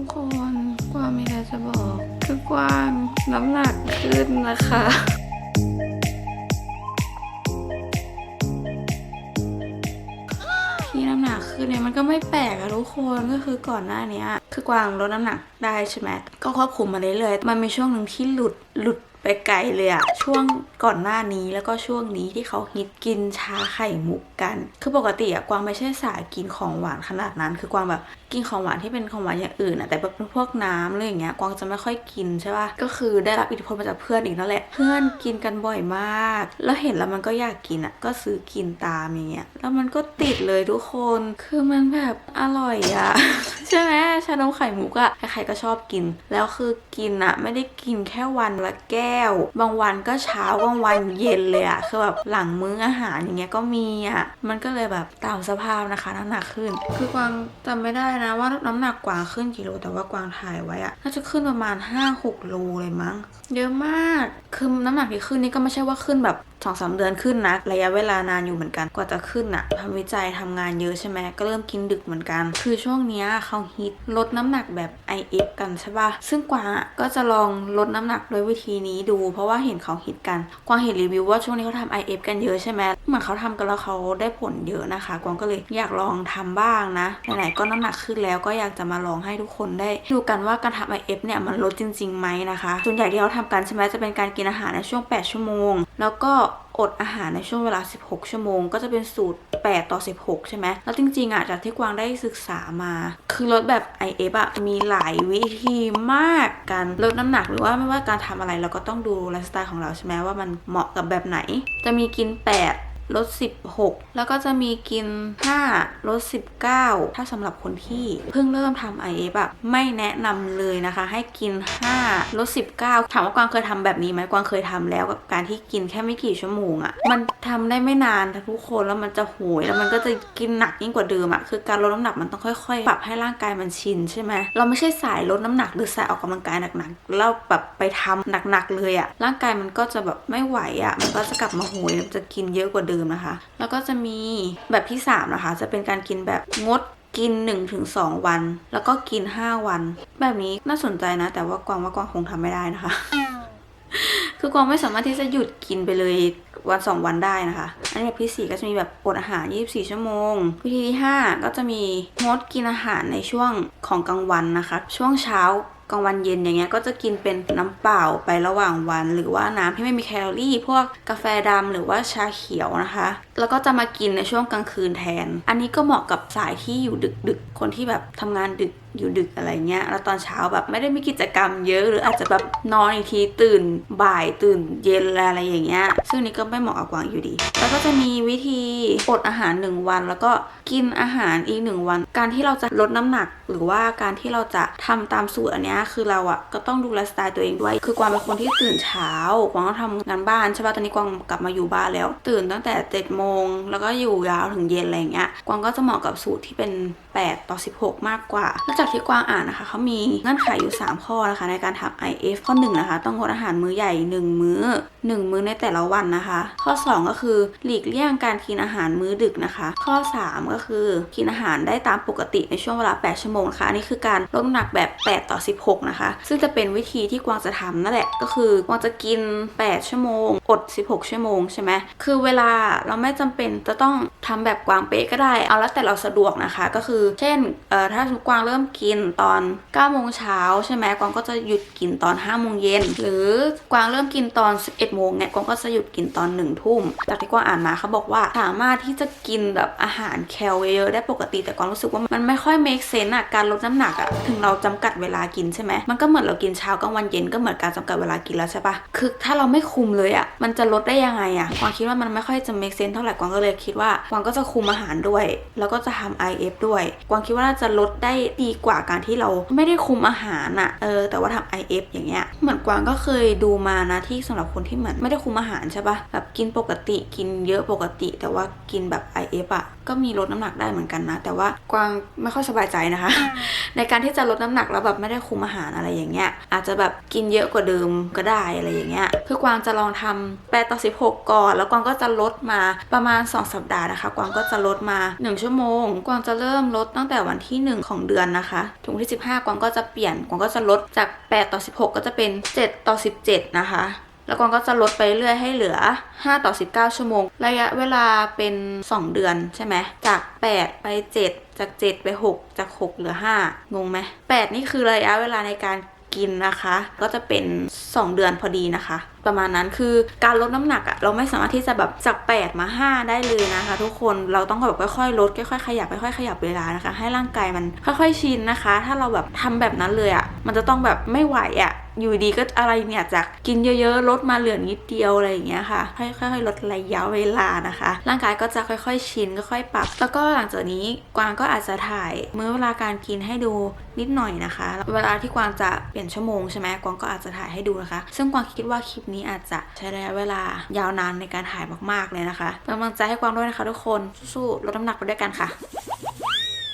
ทุกคนกวางมีอะไรจะบอกคือกวางน้ำหนักขึ้นนะคะที่น้ำหนักขึ้นเนี่ยมันก็ไม่แปลกอะทุกคนก็คือก่อนหน้านี้คือกวางลดน้ำหนักได้ใช่ไหมก็ควบคุมมาเรื่อยๆมันมีช่วงหนึ่งที่หลุดหลุดไปไกลเลยอะช่วงก่อนหน้านี้แล้วก็ช่วงนี้ที่เขาฮิตกินชาไข่มุกกัน คือปกติอะกวางไม่ใช่สายกินของหวานขนาดนั้น คือกวางแบบกินของหวานที่เป็นของหวานอย่างอื่นอะแต่แบบพวกน้ำอะไรอย่างเงี้ยกวางจะไม่ค่อยกินใช่ป่ะก็คือได้รับอิทธิพลมาจากเพื่อนอีกนั่นแหละ เพื่อนกินกันบ่อยมาก แล้วเห็นแล้วมันก็อยากกินอะก็ซื้อกินตามอย่างเงี้ยแล้วมันก็ติดเลยทุกคนคือมันแบบอร่อยอะใช่ไหมชานมไข่มุกอะใครๆก็ชอบกิน แล้วคือกินอะไม่ได้กินแค่วันละแก้ว บางวันก็เช้าก็บางวันเย็นเลยอะคือแบบหลังมื้ออาหารอย่างเงี้ยก็มีอะมันก็เลยแบบตามสภาพนะคะน้ำหนักขึ้น คือกวางจำไม่ได้นะว่าน้ำหนักกวางขึ้นกี่โลแต่ว่ากวางถ่ายไว้อะน่าจะขึ้นประมาณ 5-6 โลเลยมั้ง เยอะมากคือน้ำหนักที่ขึ้นนี่ก็ไม่ใช่ว่าขึ้นแบบสองสามเดือนขึ้นนะระยะเวลานานอยู่เหมือนกันกว่าจะขึ้นอะทำวิจัยทำงานเยอะใช่ไหมก็เริ่มกินดึกเหมือนกัน คือช่วงเนี้ยเขาฮิตลดน้ำหนักแบบ IF กันใช่ปะซึ่งกวางอะก็จะลองลดน้ำหนักด้วยวิธีนี้ดู เพราะว่าเห็นเขาฮิตกัน กวางเห็นรีวิวว่าช่วงนี้เขาทำ IF กันเยอะใช่ไหมเหมือนเขาทำกันแล้วเขาได้ผลเยอะนะคะ กวางก็เลยอยากลองทำบ้างนะไหนๆก็น้ำหนักขึ้นแล้วก็อยากจะมาลองให้ทุกคนได้ดูกันว่าการทำ IF เนี่ยมันลดจริงๆไหมนะคะ ส่วนใหญ่ที่เขาทำกันใช่ไหมจะเป็นการกินอาหารในช่วง 8 ชั่วโมง แล้วก็ อดอาหารในช่วงเวลา 16 ชั่วโมง ก็จะเป็นสูตร 8 ต่อ 16 ใช่ไหม แล้วจริงๆอะจากที่กวางได้ศึกษามา คือลดแบบ IF อะมีหลายวิธีมากการลดน้ำหนักหรือว่าไม่ว่าการทำอะไรเราก็ต้องดูไลฟ์สไตล์ของเราใช่ไหมว่ามันเหมาะกับแบบไหน จะมีกิน 8 ลด 16 แล้วก็จะมีกิน 5 ลด 19 ถ้าสำหรับคนที่เพิ่งเริ่มทำ IF อะไม่แนะนำเลยนะคะ ให้กิน 5 ลด 19 ถามว่ากวางเคยทำแบบนี้ไหมกวางเคยทำแล้วกับการที่กินแค่ไม่กี่ชั่วโมงอะมันทำได้ไม่นานทุกคนแล้วมันจะโหย แล้วมันก็จะกินหนักยิ่งกว่าเดิมอะคือการลดน้ำหนักมันต้องค่อยๆ ปรับให้ร่างกายมันชินใช่ไหมเราไม่ใช่สายลดน้ำหนักหรือสายออกกำลังกายหนักๆแล้วแบบไปทำหนักๆเลยอะร่างกายมันก็จะแบบไม่ไหวอะมันก็จะกลับมาโหยมันจะกินเยอะกว่าเดิมนะคะ แล้วก็จะมีแบบที่ 3 นะคะ จะเป็นการกินแบบงดกิน 1-2 วัน แล้วก็กิน 5 วัน แบบนี้น่าสนใจนะ แต่ว่ากวางว่ากวางคงทำไม่ได้นะคะ คือกวางไม่สามารถที่จะหยุดกินไปเลยวันสองวันได้นะคะ อันนี้แบบที่สี่ก็จะมีแบบอดอาหาร 24 ชั่วโมง วิธีที่ห้าก็จะมีงดกินอาหารในช่วงของกลางวันนะคะ ช่วงเช้า กลางวันเย็นอย่างเงี้ยก็จะกินเป็นน้ำเปล่าไประหว่างวัน หรือว่าน้ำที่ไม่มีแคลอรี่ พวกกาแฟดำหรือว่าชาเขียวนะคะ แล้วก็จะมากินในช่วงกลางคืนแทน อันนี้ก็เหมาะกับสายที่อยู่ดึกๆ คนที่แบบทำงานดึกอยู่ดึกอะไรเงี้ย แล้วตอนเช้าแบบไม่ได้มีกิจกรรมเยอะ หรืออาจจะแบบนอนอีกทีตื่นบ่ายตื่นเย็นอะไรอย่างเงี้ย ซึ่งนี่ก็ไม่เหมาะกับกวางอยู่ดี แล้วก็จะมีวิธีอดอาหารหนึ่งวัน แล้วก็กินอาหารอีกหนึ่งวัน การที่เราจะลดน้ำหนัก หรือว่าการที่เราจะทำตามสูตรอันเนี้ยคือเราอะก็ต้องดูไลฟ์สไตล์ตัวเองด้วย คือกวางเป็นคนที่ตื่นเช้ากวางต้องทำงานบ้านใช่ป่ะตอนนี้กวางกลับมาอยู่บ้านแล้ว ตื่นตั้งแต่7จ็ดโมงแล้วก็อยู่ยาวถึงเย็นอะไรเงี้ยกวางก็จะเหมาะกับสูตรที่เป็น 8 ต่อ 16 มากกว่าแล้วจากที่กวางอ่านนะคะเขามีเงื่อนไขอยู่ 3 ข้อนะคะ ในการทำ IF ข้อ1นะคะ ต้องงดอาหารมื้อใหญ่ 1 มื้อ 1 มื้อในแต่ละวันนะคะ ข้อ 2 ก็คือหลีกเลี่ยงการกินอาหารมื้อดึกนะคะ ข้อ 3 ก็คือกินอาหารได้ตามปกติในช่วงเวลา 8 ชั่วโมงนะคะอันนี้คือการลดน้ำหนักแบบ 8 ต่อ 16 นะคะ ซึ่งจะเป็นวิธีที่กวางจะทำนั่นแหละ ก็คือกวางจะกิน 8 ชั่วโมง อด 16 ชั่วโมงใช่ไหมคือเวลาเราไม่จำเป็นจะต้องทำแบบกวางเป๊ะก็ได้ เอาแล้วแต่เราสะดวกนะคะ ก็คือเช่นถ้าสมมุติกวางเริ่มกินตอน9โมงเช้าใช่ไหมกวางก็จะหยุดกินตอน5โมงเย็นหรือกวางเริ่มกินตอน 11โมงเนี่ยกวางก็จะหยุดกินตอน1ทุ่มจากที่กวางอ่านมาเขาบอกว่าสามารถที่จะกินแบบอาหารแคลเยอะได้ปกติแต่กวางรู้สึกว่ามันไม่ค่อย make sense อะการลดน้ำหนักอะถึงเราจำกัดเวลากินใช่ไหมมันก็เหมือนเรากินเช้ากลางวันเย็นก็เหมือนการจำกัดเวลากินแล้วใช่ปะคือถ้าเราไม่คุมเลยอะมันจะลดได้ยังไงอะกวางคิดว่ามันไม่ค่อยจะ make sense เท่าไหร่กวางก็เลยคิดว่ากวางก็จะคุมอาหารด้วย แล้วก็จะทำ IF ด้วยกวางคิดว่าน่าจะลดได้ดีกว่าการที่เราไม่ได้คุมอาหารอะเออแต่ว่าทำ IF อย่างเงี้ยเหมือนกวางก็เคยดูมานะที่สำหรับคนที่เหมือนไม่ได้คุมอาหารใช่ปะแบบกินปกติกินเยอะปกติ แต่ว่ากินแบบ IF อะก็มีลดน้ำหนักได้เหมือนกันนะ แต่ว่ากวางไม่ค่อยสบายใจนะคะ ในการที่จะลดน้ำหนักแล้วแบบไม่ได้คุมอาหารอะไรอย่างเงี้ยอาจจะแบบกินเยอะกว่าเดิมก็ได้อะไรอย่างเงี้ยคือกวางจะลองทำ8ต่อ 16 ก่อน แล้วกวางก็จะลดมาประมาณ 2 สัปดาห์นะคะ กวางก็จะลดมา 1 ชั่วโมง กวางจะเริ่มลลดตั้งแต่วันที่ 1 ของเดือนนะคะถึงวันที่ 15 กวางก็จะเปลี่ยน กวางก็จะลดจาก 8 ต่อ 16 ก็จะเป็น 7 ต่อ 17 นะคะ แล้วกวางก็จะลดไปเรื่อยให้เหลือ 5 ต่อ 19 ชั่วโมง ระยะเวลาเป็น 2 เดือนใช่ไหม จาก 8 ไป 7 จาก 7 ไป 6 จาก 6 เหลือ 5 งงไหม8นี่คือระยะเวลาในการ กินนะคะ ก็จะเป็น 2 เดือนพอดีนะคะ ประมาณนั้นคือการลดน้ำหนักอะเราไม่สามารถที่จะแบบจาก 8 มา 5 ได้เลยนะคะ ทุกคนเราต้องแบบค่อยๆลดค่อยๆขยับค่อยๆขยับเวลานะคะ ให้ร่างกายมันค่อยๆชินนะคะ ถ้าเราแบบทำแบบนั้นเลยอะ มันจะต้องแบบไม่ไหวอะอยู่ดีก็อะไรเนี่ยจากกินเยอะๆ ลดมาเหลือนิดเดียวอะไรอย่างเงี้ยค่ะค่อยๆลดระยะเวลานะคะ ร่างกายก็จะค่อยๆ ชินค่อยๆปรับ แล้วก็หลังจากนี้กวางก็อาจจะถ่ายมื้อเวลาการกินให้ดูนิดหน่อยนะคะ เวลาที่กวางจะเปลี่ยนชั่วโมงใช่ไหมกวางก็อาจจะถ่ายให้ดูนะคะ ซึ่งกวางคิดว่าคลิปนี้อาจจะใช้ระยะเวลายาวนานในการถ่ายมากๆเลยนะคะเป็นกำลังใจให้กวางด้วยนะคะ ทุกคนสู้ๆลดน้ำหนักไปด้วยกันค่ะ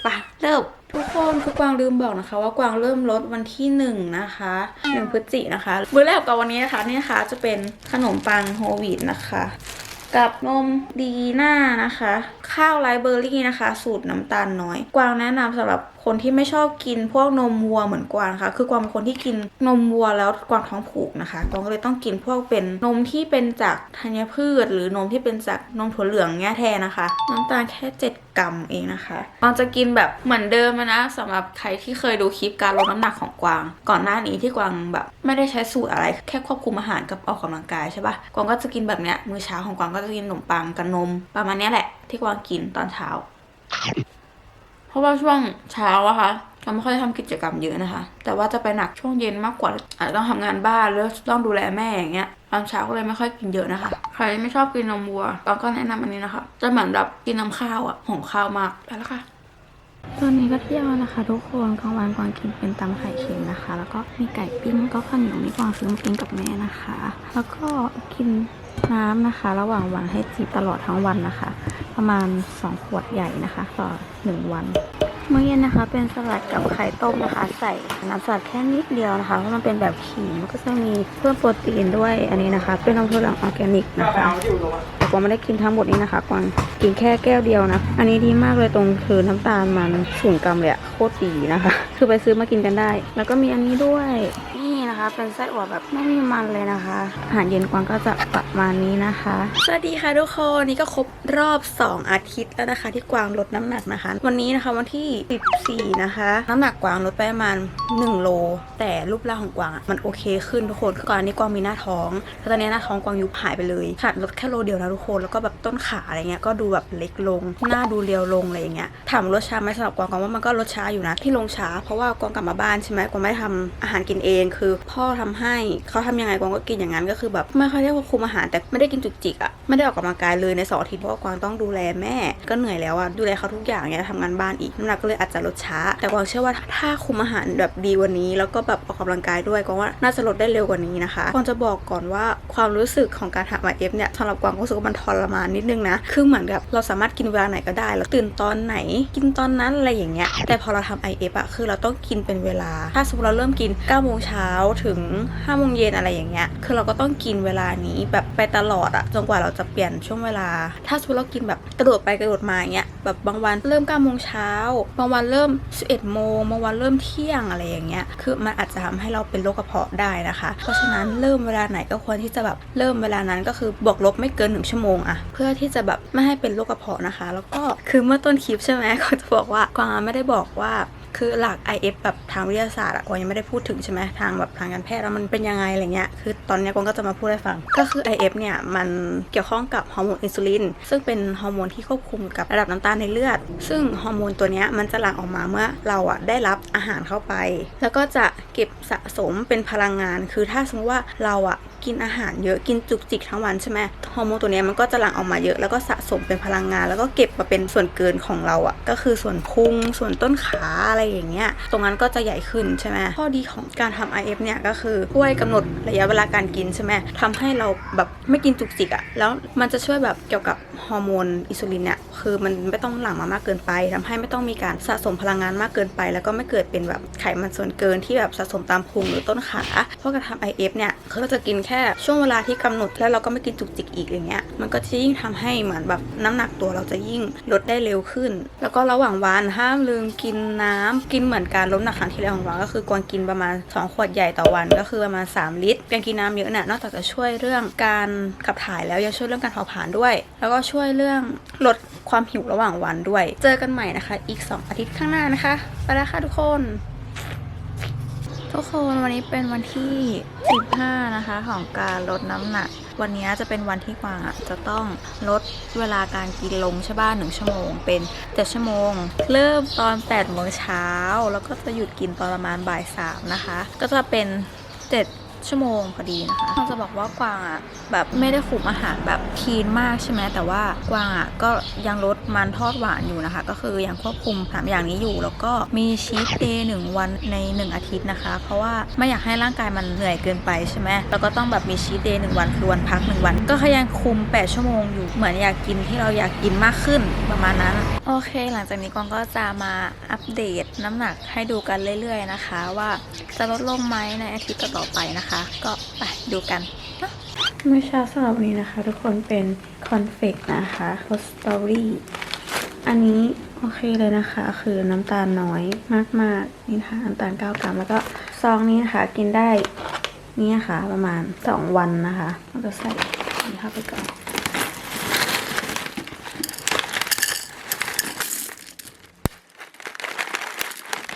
ปะเริ่มทุกคนคือกวางลืมบอกนะคะ ว่ากวางเริ่มลดวันที่หนึ่งนะคะหนึ่งพฤศจินะคะมื้อแรกกับวันนี้นะคะนี่นะคะจะเป็นขนมปังโฮลวีตนะคะ กับนมดีน่านะคะ ข้าวไรเบอร์รี่นะคะ สูตรน้ำตาลน้อย กวางแนะนำสำหรับ คนที่ไม่ชอบกินพวกนมวัวเหมือนกวางนะคะ คือกวางเป็นคนที่กินนมวัวแล้วกวางท้องผูกนะคะกวางก็เลยต้องกินพวกเป็นนมที่เป็นจากธัญพืช หรือนมที่เป็นจากนมถั่วเหลืองเงี้ยแทนนะคะ น้ำตาลแค่ 7 กรัมเองนะคะกวางจะกินแบบเหมือนเดิมนะสำหรับใครที่เคยดูคลิปการลดน้ำหนักของกวาง ก่อนหน้านี้ที่กวางแบบไม่ได้ใช้สูตรอะไรแค่ควบคุมอาหารกับออกกำลังกายใช่ปะกวางก็จะกินแบบเนี้ยมื้อเช้าของกวางก็จะกินขนมปังกับนม ประมาณนี้แหละที่กวางกินตอนเช้า ราะว่าช่วงเช้าอะคะเราไม่ค่อยได้ทำกิจกรรมเยอะนะคะ แต่ว่าจะไปหนักช่วงเย็นมากกว่าอาจจะต้องทำงานบ้านหรือต้องดูแลแม่อย่างเงี้ยตอนเช้าก็เลยไม่ค่อยกินเยอะนะคะ ใครไม่ชอบกินนมวัวตอนก็แนะนำอันนี้นะคะ จะเหมือนแบบกินน้ำข้าวอะหอมข้าวมากไปแล้วค่ะตอนนี้ก็เที่ยวนะคะ ทุกคนกลางวันกวางกินเป็นตำไข่เค็มนะคะ แล้วก็มีไก่ปิ้งก็ข้าวเหนียวนี่กวางซื้อมากินกับแม่นะคะ แล้วก็กิน น้ำนะคะ ระหว่างวันให้จิบตลอดทั้งวันนะคะ ประมาณ 2 ขวดใหญ่นะคะ ต่อ 1 วันมื้อเย็นนะคะ เป็นสลัดกับไข่ต้มนะคะ ใส่น้ำสลัดแค่นิดเดียวนะคะเพราะมันเป็นแบบขีมันก็จะมีเพิ่มโปรตีนด้วยอันนี้นะคะ เป็นนมถั่วเหลืองออร์แกนิกนะคะแต่กวางไม่ได้กินทั้งหมดนี้นะคะกวางกินแค่แก้วเดียวนะ อันนี้ดีมากเลยตรงคือน้ำตาลมันศูนย์กรัมเลยอะโคตรดีนะคะ คือไปซื้อมากินกันได้ แล้วก็มีอันนี้ด้วย เป็นไส้อั่วแบบไม่มีมันเลยนะคะ อาหารเย็นกวางก็จะประมาณนี้นะคะ สวัสดีค่ะทุกคนนี่ก็ครบรอบ 2 อาทิตย์แล้วนะคะ ที่กวางลดน้ำหนักนะคะ วันนี้นะคะวันที่ 14 นะคะ น้ำหนักกวางลดไปประมาณ1โล แต่รูปร่างของกวางมันโอเคขึ้นทุกคนก่อนอันนี้กวางมีหน้าท้องแล้วตอนนี้หน้าท้องกวางยุบหายไปเลยขาดลดแค่โลเดียวนะทุกคนแล้วก็แบบต้นขาอะไรเงี้ยก็ดูแบบเล็กลง หน้าดูเรียวลงอะไรอย่างเงี้ยถามลดช้าไหมสำหรับกวางกวางว่ามันก็ลดช้าอยู่นะที่ลงช้าเพราะว่ากวางกลับมาบ้านใช่ไหมกวางไม่ได้ทำอาหารกินเองคือพพ่อทำให้เขาทำยังไงกวางก็กินอย่างนั้นก็คือแบบไม่ค่อยได้ควบคุมอาหารแต่ไม่ได้กินจุกจิกอะไม่ได้ออกกำลังกายเลยในสองอาทิตย์เพราะว่ากวางต้องดูแลแม่ ก็เหนื่อยแล้วอะดูแลเขาทุกอย่างเงี้ยทำงานบ้านอีกน้ำหนักก็เลยอาจจะลดช้า แต่กวางเชื่อว่าถ้าคุมอาหารแบบดีกวันนี้ แล้วก็แบบออกกำลังกายด้วยกวางว่าน่าจะลดได้เร็วกว่านี้นะคะกวางจะบอกก่อนว่าความรู้สึกของการทำ IF เอฟเนี่ยสำหรับกวางก็รู้สึกว่ามันทรมานนิดนึงนะคือเหมือนกับเราสามารถกินเวลาไหนก็ได้เราตื่นตอนไหน กินตอนนั้นอะไรอย่างเงี้ยแต่พอเราทำ IF อะคือเราต้องกินเป็นเวลา ถ้าสมมติเราเริ่มกิน9โมงเช้าถถึง5โมงเย็นอะไรอย่างเงี้ย คือเราก็ต้องกินเวลานี้แบบไปตลอดอะจนกว่าเราจะเปลี่ยนช่วงเวลา ถ้าสมมติเรากินแบบกระโดดไปกระโดดมาอย่างเงี้ย แบบบางวันเริ่ม9โมงเช้า บางวันเริ่ม 11โมง บางวันเริ่มเที่ยงอะไรอย่างเงี้ย คือมันอาจจะทำให้เราเป็นโรคกระเพาะได้นะคะ เพราะฉะนั้นเริ่มเวลาไหนก็ควรที่จะแบบเริ่มเวลานั้นก็คือบวกลบไม่เกินหนึ่งชั่วโมงอะเพื่อที่จะแบบไม่ให้เป็นโรคกระเพาะนะคะ แล้วก็คือเมื่อต้นคลิปใช่ไหมก็จะบอกว่ากวางไม่ได้บอกว่า คือหลัก IF แบบทางวิทยาศาสตร์อะกวยังไม่ได้พูดถึงใช่ไหมทางแบบทางการแพทย์แล้วมันเป็นยังไงอะไรเงี้ยคือตอนนี้กวก็จะมาพูดให้ฟัง ก็คือ IF เนี่ยมันเกี่ยวข้องกับฮอร์โมนอินซูลินซึ่งเป็นฮอร์โมนที่ควบคุมกับระดับน้ำตาลในเลือด ซึ่งฮอร์โมนตัวเนี้ยมันจะหลั่งออกมาเมื่อเราอะได้รับอาหารเข้าไป แล้วก็จะเก็บสะสมเป็นพลังงาน คือถ้าสมมติว่าเราอะ กินอาหารเยอะกินจุกจิกทั้งวันใช่ไหมฮอร์โมนตัวนี้มันก็จะหลั่งออกมาเยอะแล้วก็สะสมเป็นพลังงาน แล้วก็เก็บมาเป็นส่วนเกินของเราอะก็คือส่วนพุงส่วนต้นขาอะไรอย่างเงี้ยตรงนั้นก็จะใหญ่ขึ้นใช่ไหมข้อดีของการทำ IF เนี่ยก็คือช่วยกำหนดระยะเวลาการกินใช่ไหมทำให้เราแบบไม่กินจุกจิกอะแล้วมันจะช่วยแบบเกี่ยวกับฮอร์โมนอินซูลินเนี่ยคือมันไม่ต้องหลั่งมามากเกินไปทำให้ไม่ต้องมีการสะสมพลังงานมากเกินไป แล้วก็ไม่เกิดเป็นแบบไขมันส่วนเกินที่แบบสะสมตามพุงหรือต้นขาเพราะการทำ IF เนี่ยเขาก็จะกินแค่ค่ช่วงเวลาที่กำหนดแล้วเราก็ไม่กินจุกจิกอีกอย่างเงี้ยมันก็จะยิ่งทำให้เหมือนแบบน้ำหนักตัวเราจะยิ่งลดได้เร็วขึ้น แล้วก็ระหว่างวันห้ามลืมกินน้ำกินเหมือนการลดน้ำหนักครั้งที่แล้วของเราก็คือกวางกินประมาณ 2 ขวดใหญ่ต่อวันก็คือประมาณ 3 ลิตรการกินน้ำเยอะเนี่ยนอกจากจะช่วยเรื่องการขับถ่ายแล้วยังช่วยเรื่องการเผาผลาญด้วย แล้วก็ช่วยเรื่องลดความหิวระหว่างวันด้วย เจอกันใหม่นะคะ อีก 2 อาทิตย์ข้างหน้านะคะ ไปแล้วค่ะทุกคน ทุกคนวันนี้เป็นวันที่ 15 นะคะ ของการลดน้ำหนัก วันนี้จะเป็นวันที่กวางอะจะต้องลดเวลาการกินลงใช่ป่ะหนึ่งชั่วโมง เป็น 7 ชั่วโมง เริ่มตอน8โมงเช้า แล้วก็จะหยุดกินตอนประมาณบ่ายสามนะคะ ก็จะเป็น 7 ชั่วโมงพอดีนะคะเราจะบอกว่ากวางอะแบบไม่ได้คุมอาหารแบบคีนมากใช่ไหมแต่ว่ากวางอะก็ยังลดมันทอดหวานอยู่นะคะ ก็คือยังควบคุมสามอย่างนี้อยู่ แล้วก็มีชีสเดย์หนึ่งวันในหนึ่งอาทิตย์นะคะ เพราะว่าไม่อยากให้ร่างกายมันเหนื่อยเกินไปใช่ไหมแล้วก็ต้องแบบมีชีสเดย์หนึ่งวันคือวันพักหนึ่งวัน ก็ยังคุม 8 ชั่วโมงอยู่เหมือนอยากกินที่เราอยากกินมากขึ้นประมาณนั้น โอเค หลังจากนี้กวางก็จะมาอัปเดตน้ำหนักให้ดูกันเรื่อย ๆ นะคะ ว่าจะลดลงไหมในอาทิตย์ต่อไปนะคะก็ไปดูกันเมื่อเช้าสำหรับวันนี้นะคะ ทุกคนเป็นคอนเฟกนะคะรสสตอรี่อันนี้โอเคเลยนะคะ คือน้ำตาลน้อยมากๆนี่นะคะน้ำตาล9กรัมแล้วก็ซองนี้นะคะกินได้นี่นะคะประมาณ 2 วันนะคะเราจะใส่นนี้เข้าไปก่อน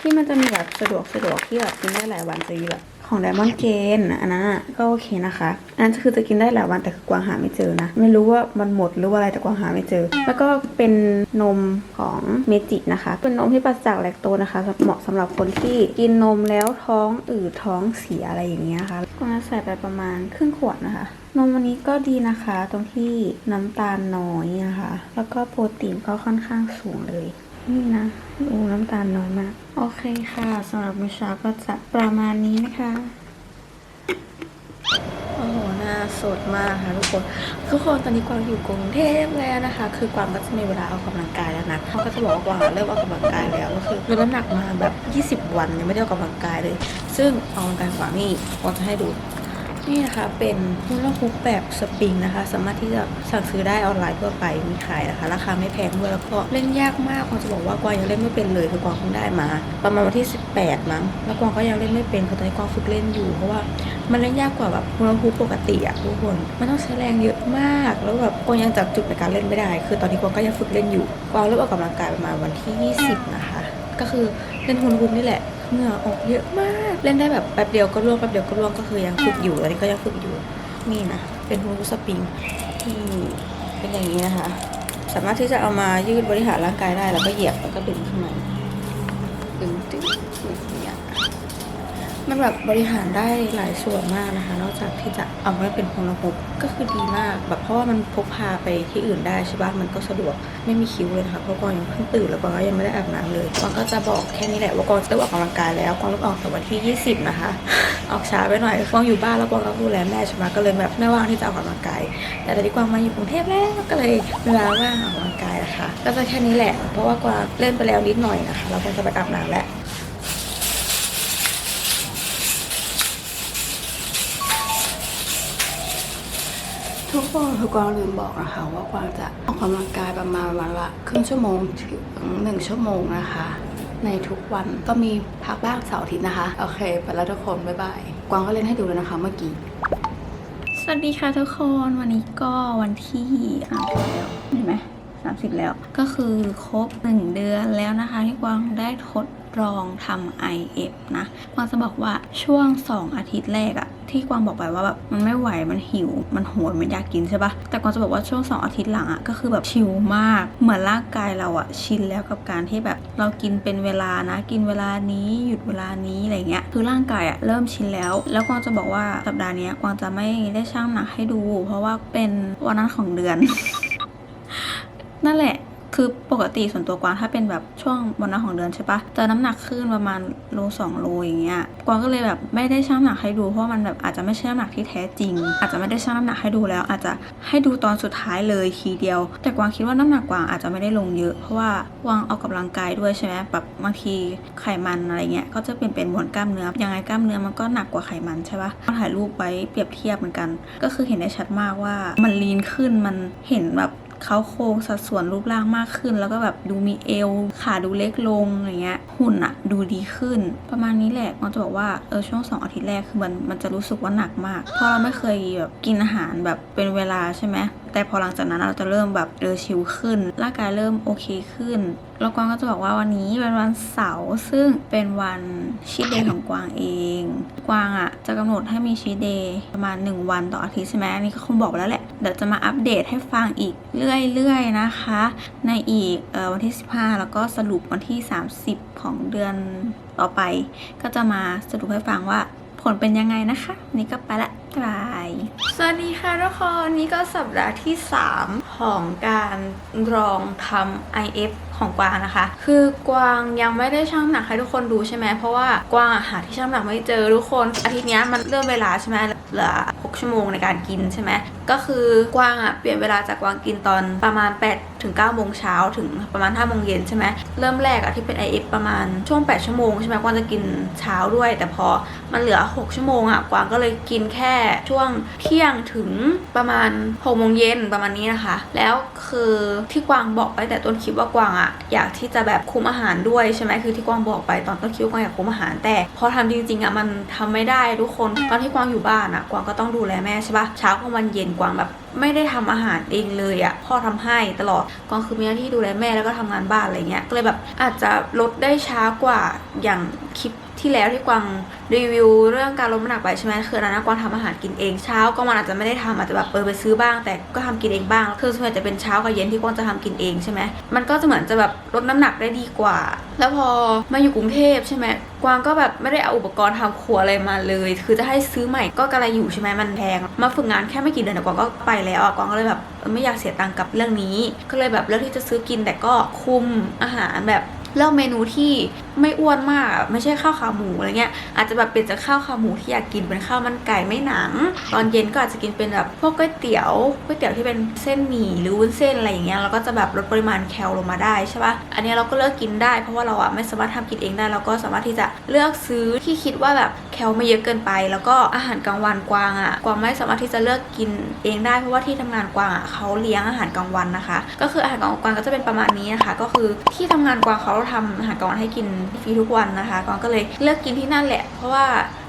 ที่มันจะมีแบบสะดวกสะดวกที่แบบกินได้หลายวันจะมีแบบ ของไดมอนเกนอันนั้นก็โอเคนะคะ อันนั้นคือจะกินได้หลายวันแต่คือกวางหาไม่เจอนะ ไม่รู้ว่ามันหมดหรือว่าอะไรแต่กวางหาไม่เจอ แล้วก็เป็นนมของเมจินะคะ เป็นนมที่ปราศจากแลคโตนะคะเหมาะสำหรับคนที่กินนมแล้วท้องอืดท้องเสียอะไรอย่างเงี้ยค่ะกวางจะใส่ไปประมาณครึ่งขวดนะคะนมวันนี้ก็ดีนะคะ ตรงที่น้ำตาลน้อยนะคะ แล้วก็โปรตีนก็ค่อนข้างสูงเลย นี่นะโอ้น้ำตาลน้อยมาก โอเคค่ะสำหรับมื้อเช้าก็จะประมาณนี้นะคะ โอ้โหหน้าสดมากค่ะทุกคน ทุกคนตอนนี้กวางอยู่กรุงเทพแล้วนะคะ คือกวางก็จะมีเวลาออกกำลังกายแล้วนะเขาก็จะบอกว่ากวางเริ่มออกกำลังกายแล้วก็คือลดน้ำหนักมาแบบ 20 วันยังไม่ได้ออกกำลังกายเลย ซึ่งออกกำลังกายกวางนี่กวางจะให้ดู นี่นะคะเป็นฮูลาฮุปแบบสปริงนะคะ สามารถที่จะสั่งซื้อได้ออนไลน์ทั่วไปมีขายนะคะ ราคาไม่แพงด้วยแล้วก็เล่นยากมากกวางจะบอกว่ากวางยังเล่นไม่เป็นเลยคือกวางเพิ่งได้มา ประมาณวันที่ 18 มั้งแล้วกวางก็ยังเล่นไม่เป็นคือตอนนี้กวางฝึกเล่นอยู่เพราะว่ามันเล่นยากกว่าแบบฮูลาฮุปปกติอะทุกคนมันต้องใช้แรงเยอะมาก แล้วแบบกวางยังจับจุดในการเล่นไม่ได้ คือตอนนี้กวางก็ยังฝึกเล่นอยู่กวางเริ่มออกกำลังกายประมาณวันที่ 20 นะคะ ก็คือเล่นฮูลาฮุปนี่แหละ เหงื่อออกเยอะมาก เล่นได้แบบแป๊บเดียวก็ร่วงแป๊บเดียวก็ร่วงก็คือยังฝึกอยู่อันนี้ก็ยังฝึกอยู่นี่นะเป็นฮูลูสปริงที่เป็นอย่างนี้นะคะ สามารถที่จะเอามายืดบริหารร่างกายได้แล้วก็เหยียบแล้วก็ดึงขึ้นมาดึงดึงอย่างเงี้ย มันแบบบริหารได้หลายส่วนมากนะคะ นอกจากที่จะเอาไว้เป็นฮูลาฮุปก็คือดีมาก แบบเพราะว่ามันพกพาไปที่อื่นได้ใช่ปะมันก็สะดวกไม่มีคิ้วเลยนะคะเพราะกวางยังเพิ่งตื่นแล้วกวางก็ยังไม่ได้อาบน้ำเลยกวางก็จะบอกแค่นี้แหละว่ากวางจะเริ่มออกกำลังกายแล้วกวางริ่มออกแต่วันที่ 20 นะคะ ออกช้าไปหน่อยกวางอยู่บ้านแล้วกวางก็ดูแลแม่ใช่ไหมก็เลยแบบไม่ว่างที่จะออกกำลังกายแต่ตอนนี้กวางมาอยู่กรุงเทพแล้วก็เลยเวลาว่างออกกำลังกายนะคะ ก็จะแค่นี้แหละ เพราะว่ากวางเล่นไปแล้วนิดหน่อยนะคะแล้วก็จะไปอาบน้ำแล้ว ทุกคนคือกวางลืมบอกนะคะว่ากวางจะออกกำลังกายประมาณวันละครึ่งชั่วโมงถึงหนึ่งชั่วโมงนะคะ ในทุกวันก็มีพักบ้างเสาร์อาทิตย์นะคะ โอเคไปแล้วทุกคนบ๊ายบายกวางก็เล่นให้ดูแล้วนะคะเมื่อกี้สวัสดีค่ะทุกคนวันนี้ก็วันที่อ่านแล้วเห็นไหมสามสิบแล้วก็คือครบหนึ่งเดือนแล้วนะคะที่กวางได้ทดลองทำ IF นะกวางจะบอกว่าช่วง 2 อาทิตย์แรกอะ ที่กวางบอกไปว่าแบบมันไม่ไหวมันหิว มันโหยมันอยากกินใช่ปะแต่กวางจะบอกว่าช่วง2อาทิตย์หลังอะก็คือแบบชิลมาก เหมือนร่างกายเราอะชินแล้วกับการที่แบบเรากินเป็นเวลานะ กินเวลานี้หยุดเวลานี้อะไรเงี้ยคือร่างกายอะเริ่มชินแล้ว แล้วกวางจะบอกว่าสัปดาห์นี้กวางจะไม่ได้ชั่งหนักให้ดู เพราะว่าเป็นวันนั้นของเดือน นั่นแหละ คือปกติส่วนตัวกวางถ้าเป็นแบบช่วงวันนั้นของเดือนใช่ปะจะน้ำหนักขึ้นประมาณโลสองโลอย่างเงี้ยกวางก็เลยแบบไม่ได้ชั่งน้ำหนักให้ดูเพราะว่ามันแบบอาจจะไม่ใช่น้ำหนักที่แท้จริง อาจจะไม่ได้ชั่งน้ำหนักให้ดูแล้ว อาจจะให้ดูตอนสุดท้ายเลยทีเดียว แต่กวางคิดว่าน้ำหนักกวางอาจจะไม่ได้ลงเยอะเพราะว่ากวางออกกำลังกายด้วยใช่ไหมแบบบางทีไขมันอะไรเงี้ยก็จะเปลี่ยนเป็นมวลกล้ามเนื้อยังไงกล้ามเนื้อมันก็หนักกว่าไขมันใช่ปะก็ถ่ายรูปไว้เปรียบเทียบเหมือนกัน ก็คือเห็นได้ชัดมากว่ามันลีนขึ้นมันเห็นแบบ เขาโครงสัดส่วนรูปร่างมากขึ้น แล้วก็แบบดูมีเอวขาดูเล็กลงอะไรเงี้ยหุ่นอะดูดีขึ้น ประมาณนี้แหละมันจะบอกว่าเออช่วงสองอาทิตย์แรกคือมันมันจะรู้สึกว่าหนักมาก เพราะเราไม่เคยแบบกินอาหารแบบเป็นเวลาใช่ไหมแต่พอหลังจากนั้นเราจะเริ่มแบบเออชิลขึ้นร่างกายเริ่มโอเคขึ้นแล้วกวางก็จะบอกว่าวันนี้เป็นวันเสาร์ซึ่งเป็นวันชีทเดย์ของกวางเอง กวางอะ่ะจะกำหนดให้มีชีทเดย์ประมาณ 1 วันต่ออาทิตย์ใช่ไหมอันนี้ก็คงบอกแล้วแหละ เดี๋ยวจะมาอัปเดตให้ฟังอีกเรื่อยๆนะคะ ในอีกออวันที่ 15 แล้วก็สรุปวันที่ 30 ของเดือนต่อไป ก็จะมาสรุปให้ฟังว่าผลเป็นยังไงนะคะ นี่ก็ไปละบายสวัสดีค่ะทุกคนนี่ก็สัปดาห์ที่ 3 ของการลองทำ IF ของกวางนะคะ คือกวางยังไม่ได้ชั่งหนักให้ทุกคนดูใช่ไหมเพราะว่ากวางอะหาที่ชั่งหนักไม่เจอทุกคนอาทิตย์นี้มันเริ่มเวลาใช่ไหมเหลือ 6 ชั่วโมงในการกินใช่ไหม ก็คือกวางอะเปลี่ยนเวลาจากกวางกินตอนประมาณ8ถึง9โมงเช้าถึงประมาณ5โมงเย็นใช่ไหมเริ่มแรกอะที่เป็น IF ประมาณช่วง 8 ชั่วโมงใช่ไหมกวางจะกินเช้าด้วย แต่พอมันเหลือ 6 ชั่วโมงอะกวางก็เลยกินแค่ช่วงเที่ยงถึงประมาณ6โมงเย็นประมาณนี้นะคะ แล้วคือที่กวางบอกไปแต่ต้นคลิปว่ากวางอะอยากที่จะแบบคุมอาหารด้วยใช่ไหมคือที่กวางบอกไปตอนต้นคลิปกวางอยากคุมอาหาร แต่พอทำจริงๆอะมันทำไม่ได้ทุกคนตอนที่กวางอยู่บ้านอะกวางก็ต้องดูแลแม่ใช่ปะเช้ากลางวันเย็นกวางแบบไม่ได้ทำอาหารเองเลยอะ่ะพ่อทำให้ตลอดกวางคือมีหน้าที่ดูแลแม่แล้วก็ทำงานบ้านอะไรเงี้ยก็เลยแบบอาจจะลดได้ช้ากว่าอย่างคลิป ที่แล้วที่กวางรีวิวเรื่องการลดน้ำหนักไปใช่ไหมคืออันนั้นนะกวางทำอาหารกินเองเช้าก็มันอาจจะไม่ได้ทำอาจจะแบบเออไปซื้อบ้าง แต่ก็ทำกินเองบ้างคือส่วนใหญ่จะเป็นเช้ากับเย็นที่กวางจะทำกินเองใช่ไหมมันก็จะเหมือนจะแบบลดน้ำหนักได้ดีกว่า แล้วพอมาอยู่กรุงเทพใช่ไหมกวางก็แบบไม่ได้เอาอุปกรณ์ทำครัวอะไรมาเลย คือจะให้ซื้อใหม่ก็กระไรอยู่ใช่ไหมมันแพงมาฝึกงานแค่ไม่กี่เดือนกวางก็ไปแล้วกวางก็เลยแบบไม่อยากเสียตังค์กับเรื่องนี้ ก็เลยแบบเลือกที่จะซื้อกินแต่ก็คุมอาหารแบบเลือกเมนูที่ ไม่อ้วนมาก ไม่ใช่ข้าวขาหมูอะไรเงี้ยอาจจะแบบเปลี่ยนจากข้าวขาหมูที่อยากกินเป็นข้าวมันไก่ไม่หนัง ตอนเย็นก็อาจจะกินเป็นแบบพวกก๋วยเตี๋ยวก๋วยเตี๋ยวที่เป็นเส้นหมี่หรือวุ้นเส้นอะไรอย่างเงี้ยเราก็จะแบบลดปริมาณแคลลงมาได้ใช่ปะอันนี้เราก็เลือกกินได้ เพราะว่าเราอะไม่สามารถทำกินเองได้เราก็สามารถที่จะเลือกซื้อที่คิดว่าแบบแคลไม่เยอะเกินไป แล้วก็อาหารกลางวันกวางอะกวางไม่สามารถที่จะเลือกกินเองได้เพราะว่าที่ทำงานกวางอะเขาเลี้ยงอาหารกลางวันนะคะ ก็คืออาหารกลางวันก็จะเป็นประมาณนี้นะคะ ก็คือที่ทำงานกวางเขาทำอาหารกลางวันให้กินฟรีทุกวันนะคะกวางก็เลยเลือกกินที่นั่นแหละ เพราะว่า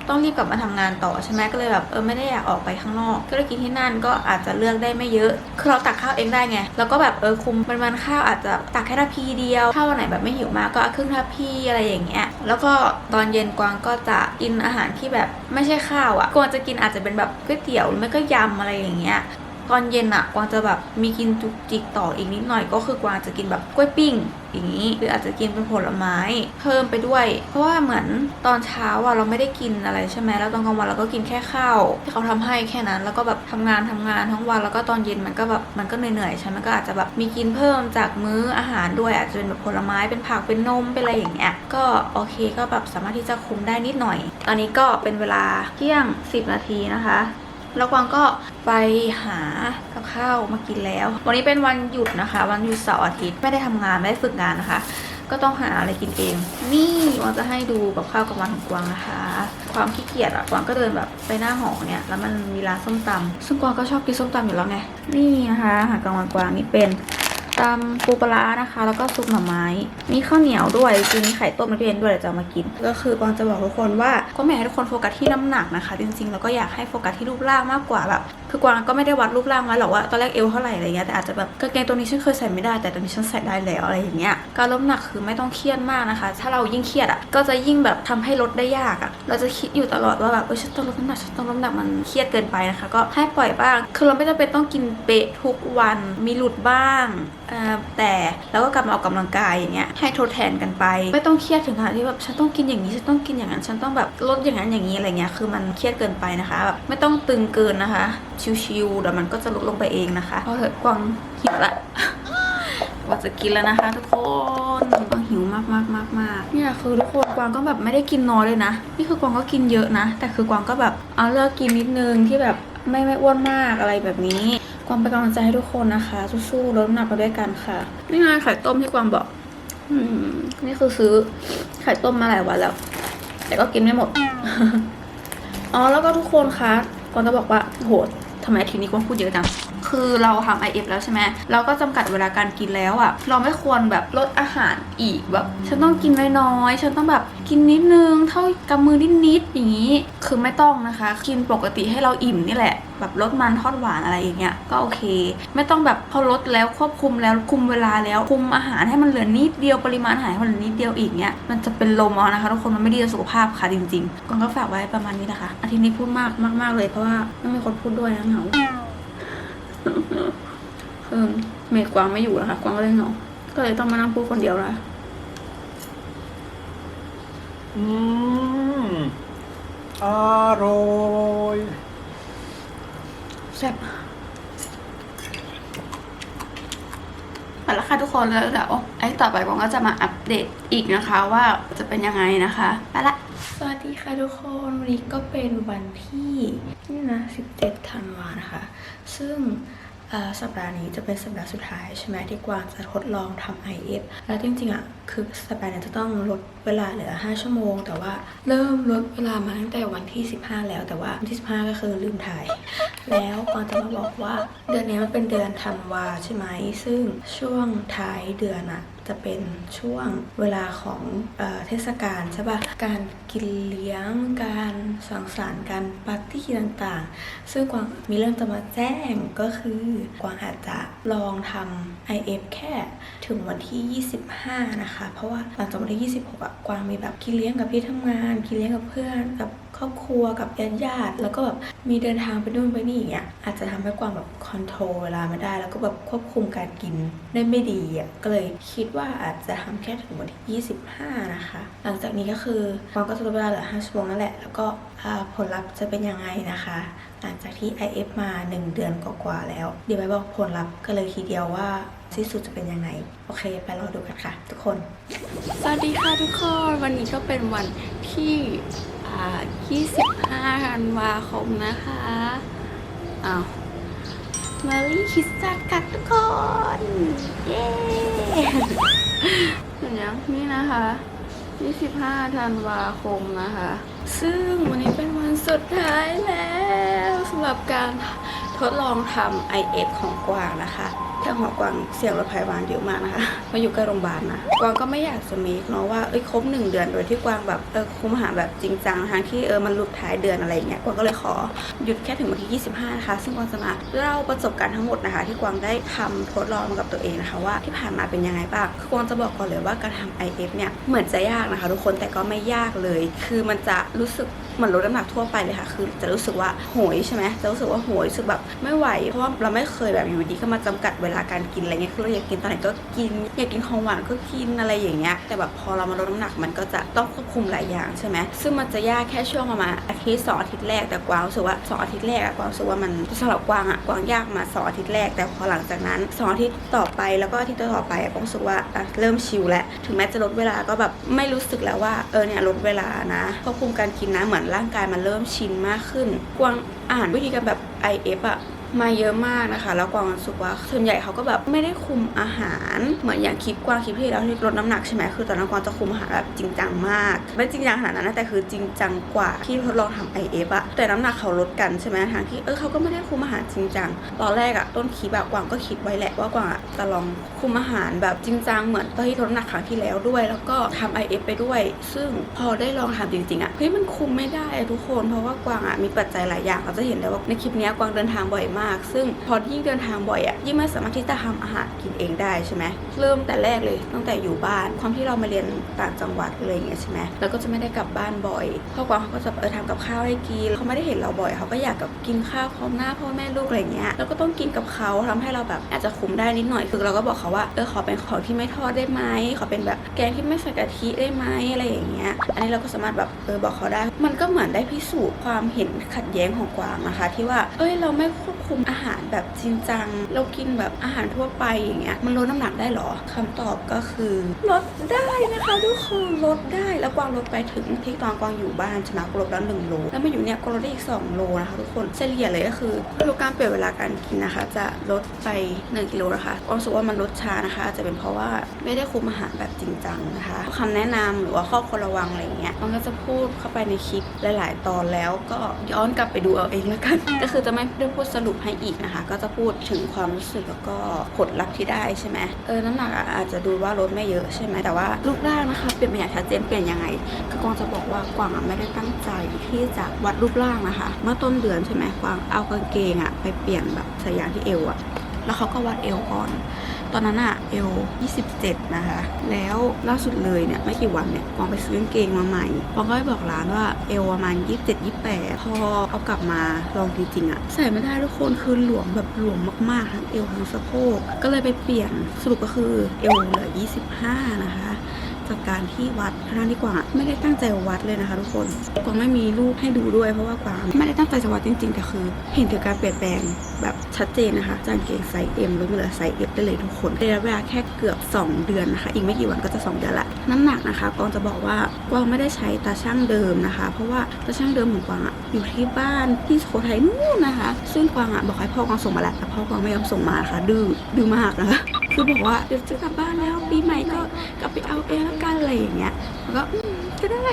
ต้องรีบกลับมาทำงานต่อใช่ไหมก็เลยแบบเออไม่ได้อยากออกไปข้างนอก ก็เลยกินที่นั่นก็อาจจะเลือกได้ไม่เยอะคือเราตักข้าวเองได้ไง แล้วก็แบบเออคุมปริมาณข้าวอาจจะตักแค่ทัพพีเดียวถ้าวันไหนแบบไม่หิวมากก็เอาครึ่งทัพพีอะไรอย่างเงี้ยแล้วก็ตอนเย็นกวางก็จะกินอาหารที่แบบไม่ใช่ข้าวอะ่ะกวางจะกินอาจจะเป็นแบบก๋วยเตี๋ยวหรือไม่ก็ยำอะไรอย่างเงี้ย ตอนเย็นอะกวางจะแบบมีกินจุกจิกต่ออีกนิดหน่อยก็คือกวางจะกินแบบกล้วยปิ้งอย่างนี้หรืออาจจะกินเป็นผลไม้เพิ่มไปด้วย เพราะว่าเหมือนตอนเช้าอะเราไม่ได้กินอะไรใช่ไหมแล้วตอนกลางวันเราก็กินแค่ข้าวที่เขาทำให้แค่นั้น แล้วก็แบบทำงานทำงานทั้งวันแล้วก็ตอนเย็นมันก็แบบมันก็เหนื่อยๆใช่ไหมก็อาจจะแบบมีกินเพิ่มจากมื้ออาหารด้วยอาจจะเป็นแบบผลไม้เป็นผักเป็นนมเป็นอะไรอย่างเงี้ยก็โอเคก็แบบสามารถที่จะคุมได้นิดหน่อย ตอนนี้ก็เป็นเวลาเที่ยง 10 นาทีนะคะ แล้วกวางก็ไปหากับข้าวมากินแล้ว วันนี้เป็นวันหยุดนะคะ วันหยุดเสาร์อาทิตย์ไม่ได้ทำงานไม่ได้ฝึกงานนะคะ ก็ต้องหาอะไรกินเอง นี่กวางจะให้ดูกับข้าวกลางวันของกวางนะคะ ความขี้เกียจอะกวางก็เดินแบบไปหน้าหอเนี่ยแล้วมันมีร้านส้มตำซึ่งกวางก็ชอบกินส้มตำอยู่แล้วไงนี่นะคะอาหารกลางวันกวางนี่เป็น ตำปูปลาร้านะคะ แล้วก็ซุปหน่อไม้ มีข้าวเหนียวด้วยจริงมีไข่ต้มในตู้เย็นด้วยเดี๋ยวจะมากิน ก็คือกวางจะบอกทุกคนว่าก็ไม่อยากให้ทุกคนโฟกัสที่น้ำหนักนะคะ จริงๆแล้วก็อยากให้โฟกัสที่รูปร่างมากกว่าแบบคือกวางก็ไม่ได้วัดรูปร่างไว้หรอกว่าตอนแรกเอวเท่าไหร่อะไรเงี้ยแต่อาจจะแบบกางเกงตัวนี้ฉันเคยใส่ไม่ได้แต่ตอนนี้ฉันใส่ได้แล้วอะไรอย่างเงี้ยการลดหนักคือไม่ต้องเครียดมากนะคะ ถ้าเรายิ่งเครียดอะก็จะยิ่งแบบทำให้ลดได้ยากอะเราจะคิดอยู่ตลอดว่าแบบเออฉันต้องลดน้ำหนักฉันต้องลดน้ำหนักมันเครียดเกินไปนะคะ ก็ให้ปล่อยบ้างคือเราไม่จำเป็นต้องกินเป๊ะทุกวันมีหลุดบ้างแต่แล้วก็กลับมาออกกำลังกายอย่างเงี้ยให้ทดแทนกันไป ไม่ต้องเครียดถึงขนาดที่แบบฉันต้องกินอย่างนี้ฉันต้องกินอย่างนั้นฉันต้องแบบลดอย่างนั้นอย่างนี้อะไรเงี้ยคือมันเครียดเกินไปนะคะแบบไม่ต้องตึงเกินนะคะ ชิวๆเดี๋ยวมันก็จะลดลงไปเองนะคะเพราะเหอะกวางหิวละว่าจะกินแล้วนะคะ ทุกคนกวางหิวมากมากมากมากเนี่ยคือทุกคนกวางก็แบบไม่ได้กินน้อยเลยนะ นี่คือกวางก็กินเยอะนะ แต่คือกวางก็แบบเอาเลือกกินนิดนึงที่แบบไม่ไม่อ้วนมากอะไรแบบนี้ กวางเป็นกำลังใจให้ทุกคนนะคะ สู้ๆลดน้ำหนักไปด้วยกันค่ะ นี่ไงไข่ต้มที่กวางบอกอืมนี่คือซื้อไข่ต้มมาหลายวันแล้ว แต่ก็กินไม่หมด อ๋อแล้วก็ทุกคนคะกวางจะบอกว่าโหทำไมทีนี้กวางพูดเยอะจัง คือเราทำ IF แล้วใช่ไหม เราก็จำกัดเวลาการกินแล้วอะ่ะเราไม่ควรแบบลดอาหารอีกแบบ ฉันต้องกินน้อยๆ ฉันต้องแบบ กินนิดนึง เท่ากำมือนิดๆอย่างนี้ คือไม่ต้องนะคะ กินปกติให้เราอิ่มนี่แหละ แบบลดมันทอดหวานอะไรอย่างเงี้ย ก็โอเค ไม่ต้องแบบพอลดแล้วควบคุมแล้วคุมเวลาแล้วคุมอาหารให้มันเหลือนิดเดียวปริมาณอาหารให้มันเหลือนิดเดียวอีกเนี้ยมันจะเป็นลมเอานะคะทุกคนมันไม่ดีต่อสุขภาพค่ะจริงๆกวางก็ฝากไว้ประมาณนี้นะคะ อาทิตย์นี้พูดมากมากๆเลยเพราะว่าไม่มีคนพูดด้วยนะเหงาเออเมดกวางไม่อยู่แล้วค่ะกวางก็เลยเหงาก็เลยต้องมานั่งพูดคนเดียวละ อืมอร่อยแซ่บเอาละค่ะทุกคนแล้วเดี๋ยวไอ้ต่อไปกวางก็จะมาอัปเดตอีกนะคะว่าจะเป็นยังไงนะคะ ไปละ สวัสดีค่ะทุกคน วันนี้ก็เป็นวันที่นี่นะ 17ธันวานะคะ ซึ่งเอ่อ สัปดาห์นี้จะเป็นสัปดาห์สุดท้ายใช่ไหมที่กวางจะทดลองทำ IF แล้วจริงๆอะคือสัปดาห์นี้จะต้องลดเวลาเหลือ 5 ชั่วโมง แต่ว่าเริ่มลดเวลามาตั้งแต่วันที่ 15 แล้วแต่ว่าวันที่ 15 ก็คือลืมถ่าย แล้วกวางจะมาบอกว่าเดือนนี้มันเป็นเดือนธันวาใช่ไหมซึ่งช่วงท้ายเดือนอะ จะเป็นช่วงเวลาของเออเทศกาลใช่ปะการกินเลี้ยง การสังสรรค์การปาร์ตี้ต่างๆ ซึ่งกวางมีเรื่องจะมาแจ้งก็คือกวางอาจจะลองทำ IF แค่ถึงวันที่ 25 นะคะ เพราะว่าหลังจากวันที่ 26อะกวางมีแบบกินเลี้ยงกับพี่ทำงาน กินเลี้ยงกับเพื่อนกับ ครอบครัวกับญาติญาติแล้วก็แบบมีเดินทางไปนู่นไปนี่อย่างเงี้ยอาจจะทำให้กวางแบบคอนโทรลเวลาไม่ได้ แล้วก็แบบควบคุมการกินได้ไม่ดีอะก็เลยคิดว่าอาจจะทำแค่ถึงวันที่ 25 นะคะ หลังจากนี้ก็คือกวางก็จะลดเวลาเหลือ5ชั่วโมงนั่นแหละ แล้วก็ผลลัพธ์จะเป็นยังไงนะคะ หลังจากที่ IF มา 1 เดือนกว่าๆแล้ว เดี๋ยวไปบอกผลลัพธ์กันเลยทีเดียวว่าที่สุดจะเป็นยังไง โอเค ไปรอดูกันค่ะ ทุกคน สวัสดีค่ะทุกคน วันนี้ก็เป็นวันที่ 25ธันวาคมนะคะอ้าวมารีคิสจักกันทุกคน เย้เห็นยังนี่นะคะ 25ธันวาคมนะคะ ซึ่งวันนี้เป็นวันสุดท้ายแล้วสำหรับการทดลองทำ IF ของกวางนะคะ ทางหอกวางเสี่ยงรถพยาบาลเยอะมากนะคะมาอยู่ใกล้โรงพยาบาลนะกวางก็ไม่อยากจะมีเนาะว่าเอ้ยครบหนึ่งเดือนโดยที่กวางแบบเออคุมอาหารแบบจริงจังทั้งที่เออมันหลุดท้ายเดือนอะไรอย่างเงี้ยกวางก็เลยขอหยุดแค่ถึงวันที่ 25 นะคะ ซึ่งกวางจะมาเล่าประสบการณ์ทั้งหมดนะคะ ที่กวางได้ทำทดลองกับตัวเองนะคะว่าที่ผ่านมาเป็นยังไงบ้างคือกวางจะบอกก่อนเลยว่าการทำ IF เนี่ยเหมือนจะยากนะคะ ทุกคนแต่ก็ไม่ยากเลย คือมันจะรู้สึกเหมือนลดน้ำหนักทั่วไปเลยค่ะ คือจะรู้สึกว่าโหยใช่ไหมจะรู้สึกว่าโหยรู้สึกแบบไม่ไหวเพราะว่าเราไม่เคยแบบอยู่ดีก็มาจำกัดเวลาการกินอะไรเงี้ยคือเราอยากกินตอนไหนก็กิน อยากกินของหวานก็กินอะไรอย่างเงี้ยแต่แบบพอเรามาลดน้ำหนักมันก็จะต้องควบคุมหลายอย่างใช่ไหมซึ่งมันจะยากแค่ช่วงประมาณอาทิตย์สองอาทิตย์แรกแต่กวางรู้สึกว่าสองอาทิตย์แรกอะกวางรู้สึกว่ามันสำหรับกวางอะกวางยากมาสองอาทิตย์แรกแต่พอหลังจากนั้นสองอาทิตย์ต่อไปแล้วก็อาทิตย์ต่อไปกวางรู้สึกว่าเริ่มชิลแล้วถึงแม้จะลดเวลาก็แบบไม่รู้สึกแล้วว่าเออเนี่ยลดเวลานะควบคุมการกินนะเหมือนร่างกายมันเริ่มชินมากขึ้น กวางอ่านวิธีการแบบ IF อะ มาเยอะมากนะคะ แล้วกวางรู้สึกว่าส่วนใหญ่เขาก็แบบไม่ได้คุมอาหาร เหมือนอย่างคลิปกวางคลิปที่แล้วที่ลดน้ำหนักใช่ไหมคือตอนนั้นกวางจะคุมอาหารแบบจริงจังมากไม่จริงจังขนาดนั้นแต่คือจริงจังกว่าที่ทดลองทำ IF อะแต่น้ำหนักเขาลดกันใช่ไหมทางที่เออเขาก็ไม่ได้คุมอาหารจริงจังตอนแรกอะต้นคลิปแบบกวางก็คิดไว้แหละว่ากวางอะจะลองคุมอาหารแบบจริงจังเหมือนตอนที่ลดน้ำหนักครั้งที่แล้วด้วย แล้วก็ทำ IF ไปด้วย ซึ่งพอได้ลองทำจริงๆอะเฮ้ยมันคุมไม่ได้ทุกคนเพราะว่ากวางอะมีปัจจัยหลายอย่างเราจะเห็นได้ว่าในคลิปนี้กวางเดินทางบ่อยมากซึ่งพอยิ่งเดินทางบ่อยอะยิ่งไม่สามารถที่จะทำอาหารกินเองได้ใช่ไหมเริ่มแต่แรกเลยตั้งแต่อยู่บ้าน ความที่เรามาเรียนต่างจังหวัดอะไรอย่างเงี้ยใช่ไหมแล้วก็จะไม่ได้กลับบ้านบ่อยพ่อกวางเขาก็จะเออทำกับข้าวให้กินเขาไม่ได้เห็นเราบ่อยเขาก็อยากกับกินข้าวพร้อมหน้าพ่อแม่ลูกอะไรเงี้ยแล้วก็ต้องกินกับเขาทำให้เราแบบอาจจะคุมได้นิดหน่อยคือเราก็บอกเขาว่าเออขอเป็นของที่ไม่ทอดได้ไหมขอเป็นแบบแกงที่ไม่ใส่กะทิได้ไหมอะไรอย่างเงี้ยอันนี้เราก็สามารถแบบเออบอกเขาได้ มันก็เหมือนได้พิสูจน์ความเห็นขัดแย้งของกวางนะคะ ที่ว่าเอ้ยเราไม่ควบคุมอาหารแบบจริงจัง เรากินแบบอาหารทั่วไปอย่างเงี้ย มันลดน้ำหนักได้หรอคำตอบก็คือลดได้นะคะทุกคนลดได้ แล้วกวางลดไปถึงที่ตอนกวางอยู่บ้านใช่ไหมกวางลดแล้วหนึ่งโล แล้วมาอยู่เนี่ยกวางลดได้อีกสองโลนะคะทุกคนเฉลี่ยเลยก็คือทุกการเปลี่ยนเวลาการกินนะคะ จะลดไป1กิโลนะคะกวางรู้สึกว่ามันลดช้านะคะอาจจะเป็นเพราะว่าไม่ได้คุมอาหารแบบจริงจังนะคะคำแนะนำหรือว่าข้อควรระวังอะไรเงี้ยมันก็จะพูดเข้าไปในคลิปหลาย ๆ ตอนแล้วก็ย้อนกลับไปดูเอาเองแล้วกัน ก็คือจะไม่ได้พูดสรุปให้อีกนะคะ ก็จะพูดถึงความรู้สึกแล้วก็ผลลัพธ์ที่ได้ใช่ไหมเออน้ำหนักอะอาจจะดูว่าลดไม่เยอะใช่ไหมแต่ว่ารูปร่างนะคะ เปลี่ยนไปอย่างชัดเจนเปลี่ยนยังไงคือกวางจะบอกว่ากวางอะไม่ได้ตั้งใจที่จะวัดรูปร่างนะคะ เมื่อต้นเดือนใช่ไหมกวางเอากางเกงอะไปเปลี่ยนแบบใส่ยางที่เอวอะแล้วเขาก็วัดเอวก่อน ตอนนั้นอะเอว27 นะคะ แล้วล่าสุดเลยเนี่ยไม่กี่วันเนี่ยกวงไปซื้อกางเกงมาใหม่กวงก็ไปบอกร้านว่าเอวประมาณ 27 28 พอเอากลับมาลองจริงๆอะใส่ไม่ได้ทุกคนคือหลวมแบบหลวมมากๆทั้งเอวทั้งสะโพกก็เลยไปเปลี่ยนสรุปก็คือเอวเหลือ 25 นะคะ จากการที่วัดทั้งที่กวางไม่ได้ตั้งใจวัดเลยนะคะ ทุกคนกวางไม่มีรูปให้ดูด้วยเพราะว่ากวางไม่ได้ตั้งใจจะวัดจริงๆแต่คือ เห็นถึงการเปลี่ยนแปลงแบบชัดเจนนะคะจากกางเกงไซส์ M ลดมาเหลือไซส์ F ได้เลยทุกคนระยะเวลาแค่เกือบ 2 เดือนนะคะ อีกไม่กี่วันก็จะ 2 เดือนละน้ำหนักนะคะกวางจะบอกว่ากวางไม่ได้ใช้ตาช่างเดิมนะคะ เพราะว่าตาช่างเดิมของกวางอะอยู่ที่บ้านที่สุโขทัยนู่นนะคะ ซึ่งกวางอะบอกให้พ่อกวางส่งมาแล้วแต่พ่อกวางไม่ยอมส่งมาค่ะดื้อดื้อมากนะคะ คือบอกว่าเดี๋ยวจะกลับบ้านแล้วปีใหม่ก็กลับไปเอาเองแล้วกันอะไรอย่างเงี้ยแล้วก็ ก็ได้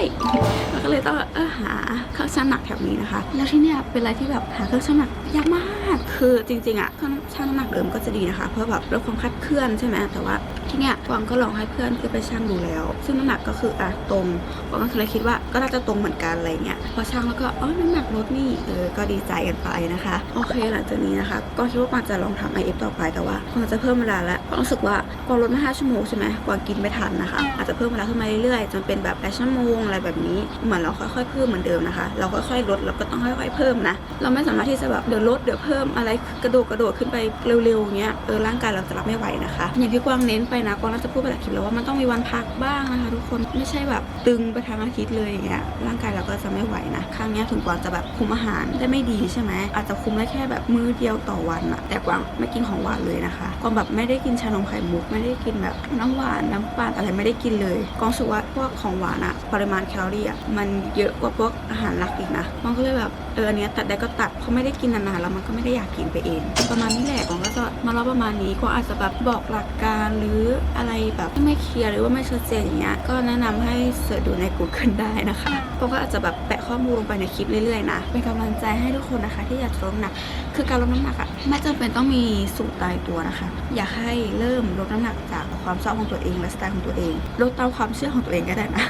แล้วก็เลยต้องเออหาเครื่องชั่งน้ำหนักแถวนี้นะคะ แล้วที่เนี่ยเป็นอะไรที่แบบหาเครื่องชั่งน้ำหนักยากมาก คือจริงๆอะเครื่องชั่งน้ำหนักเดิมก็จะดีนะคะ เพื่อแบบลดความคลาดเคลื่อนใช่ไหมแต่ว่าที่เนี่ยกวางก็ลองให้เพื่อนขึ้นไปชั่งดูแล้ว ซึ่งน้ำหนักก็คืออะตรงกวางก็เลยคิดว่าก็น่าจะตรงเหมือนกันอะไรเงี้ย พอชั่งแล้วก็เออน้ำหนักลดนี่เออก็ดีใจกันไปนะคะ โอเคหลังจากนี้นะคะ ก็คิดว่ากวางจะลองทำ IF ต่อไปแต่ว่ากวางจะเพิ่มเวลาแล้วกวางรู้สึกว่ากวางลดมา5ชั่วโมงใช่ไหมกวางกินไม่ทันนะคะ อาจจะเพิ่มเวลาขึ้นมาเรื่อยๆจนเป็นแบบ8ชั่วโมงอะไรแบบนี้ เหมือนเราค่อยๆเพิ่มเหมือนเดิมนะคะ เราค่อยๆลดเราก็ต้องค่อยๆเพิ่มนะ เราไม่สามารถที่จะแบบเดี๋ยวลดเดี๋ยวเพิ่มอะไรกระโดดกระโดดขึ้นไปเร็วๆเงี้ยเออร่างกายเราจะรับไม่ไหวนะคะ อย่างที่กวางเน้นไปนะกวางน่าจะพูดไปหลายคลิปแล้วว่ามันต้องมีวันพักบ้างนะคะ ทุกคนไม่ใช่แบบตึงไปทั้งอาทิตย์เลยอย่างเงี้ยร่างกายเราก็จะไม่ไหวนะครั้งนี้ถึงกวางจะแบบคุมอาหารได้ไม่ดีใช่ไหมอาจจะคุมได้แค่แบบมื้อเดียวต่อวันอะแต่กวางไม่กินของหวานเลยนะคะกวางแบบไม่ได้กินชานมไข่มุกไม่ได้กินแบบน้ำหวานน้ำปั่นอะไรไม่ได้กินเลยกวางสึกว่าพวกของหวานอะปริมาณแคลอรี่อะมันเยอะกว่าพวกอาหารหลักอีกนะมันก็เลยแบบ เอออันเนี้ยตัดได้ก็ตัดเพราะไม่ได้กินนานๆแล้วมันก็ไม่ได้อยากกินไปเอง ประมาณนี้แหละกวางก็จะมาเล่าประมาณนี้กวางอาจจะแบบบอกหลักการหรืออะไรแบบไม่เคลียร์หรือว่าไม่ชัดเจนอย่างเงี้ยก็แนะนำให้เสิร์ชดูใน Google ได้นะคะกวางก็อาจจะแบบแปะข้อมูลลงไปในคลิปเรื่อยๆนะเป็นกำลังใจให้ทุกคนนะคะ ที่อยากลดน้ำหนัก คือการลดน้ำหนักอะไม่จำเป็นต้องมีสูตรตายตัวนะคะ อยากให้เริ่มลดน้ำหนักจากความชอบของตัวเองและสไตล์ของตัวเองลดตามความเชื่อของตัวเองก็ได้นะ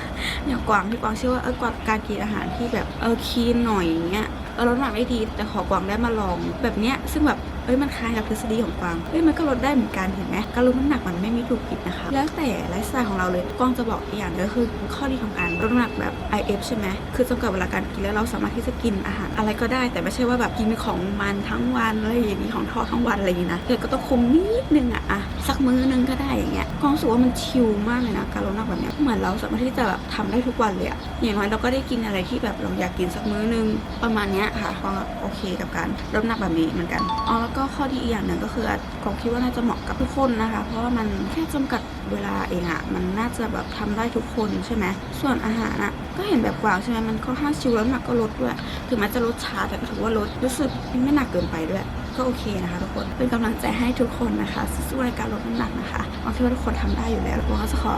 อย่างกวางที่กวางเชื่อว่าเออกวางการกินอาหารที่แบบเออคีนหน่อยอย่างเงี้ย เออลดน้ำหนักได้ดี แต่ขอกวางได้มาลองแบบเนี้ยซึ่งแบบ เอ้ยมันคล้ายกับทฤษฎีของกวางเอ้ยมันก็ลดได้เหมือนกันเห็นไหมการลดน้ำหนักมันไม่มีถูกผิดนะคะ แล้วแต่ไลฟ์สไตล์ของเราเลยกวางจะบอกอีกอย่างเดียคือข้อดีของการลดน้ำหนักแบบ IF ใช่ไหมคือจำกัดเวลาการกินแล้วเราสามารถที่จะกินอาหารอะไรก็ได้ แต่ไม่ใช่ว่าแบบกินของมันทั้งวันอะไรอย่างนี้ของทอดทั้งวันอะไรอย่างนี้นะเดี๋ยวก็ต้องคุมนิดนึงอะอะสักมื้อนึงก็ได้อย่างเงี้ยกวางรู้สึกว่ามันชิลมากเลยนะการลดน้ำหนักแบบเนี้ยเหมือนเราสามารถที่จะแบบทำได้ทุกวันเลยอะอย่างน้อยเราก็ได้กินอะไรที่แบบเราอยากกินสักมื้อนึงประมาณเนี้ยค่ะกวางโอเคกับการลดน้ำหนักแบบนี้เหมือนกันอ๋อแล้วก็ข้อดีอีกอย่างหนึ่งก็คือกวางคิดว่าน่าจะเหมาะกับทุกคนนะคะ เพราะว่ามันแค่จำกัดเวลาเองอะมันน่าจะแบบทำได้ทุกคนใช่ไหมส่วนอาหารอะก็เห็นแบบกวางใช่ไหมมันค่อนข้างชิลแล้วน้ำหนักก็ลดด้วย ถึงแม้จะลดช้าแต่ก็ถือว่าลดรู้สึกไม่หนักเกินไปด้วย ก็โอเคนะคะทุกคน เป็นกำลังใจให้ทุกคนนะคะสู้ในการลดน้ำหนักนะคะหวังคิดว่าทุกคนทำได้อยู่แล้วแล้วก็จะขอ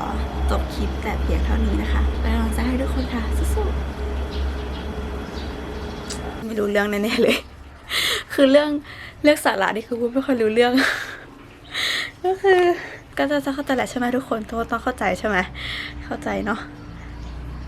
จบคลิปแต่เพียงเท่านี้นะคะเป็นกำลังใจให้ทุกคนค่ะสู้ๆไม่รู้เรื่องแน่ๆเลย คือเรื่อง เรื่องสาระนี่คือพูดไม่ค่อยรู้เรื่อง ก็คือก็จะเข้าใจแหละใช่ไหมทุกคนทุกคนต้องเข้าใจใช่ไหมเข้าใจเนาะ